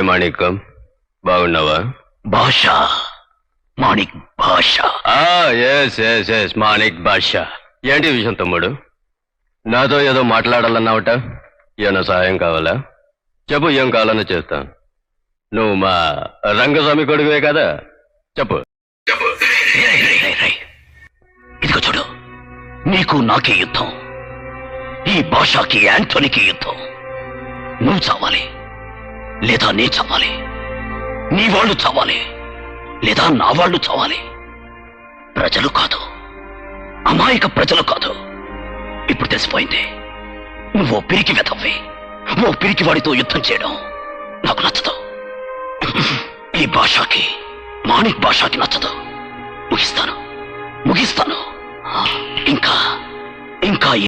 Hi మాణిక్యం. బాగున్నావా? Basha. Manik Basha. Yes yes yes Manik Basha ఏంటి విషయం తమ్ముడు? నాతో ఏదో మాట్లాడాలన్నావట? ఏమైనా సహాయం కావాలా? చెప్పు ఏం కావాలన్నా చేస్తాను నువ్వు మా రంగస్వామి కొడుకువే కదా? చెప్పు. ఇదిగో చూడు. నీకు నాకే యుద్ధం. ఈ భాషకి యాంటోనీకి యుద్ధం. నువ్వు చావాలి. లేదా నే చావాలి నీ వాళ్ళు చావాలి లేదా నా వాళ్ళు చావాలి ప్రజలు కాదు. అమాయక ప్రజలు కాదు. ఇప్పుడు తెలిసిపోయింది. నువ్వు పిరికి వెతవ్వి. ఓ పిరికి వాడితో యుద్ధం చేయడం నాకు నచ్చదు. ఈ భాషకి మాణిక్ భాషకి నచ్చదు. ముగిస్తాను. ముగిస్తాను. ఇంకా ఇంకా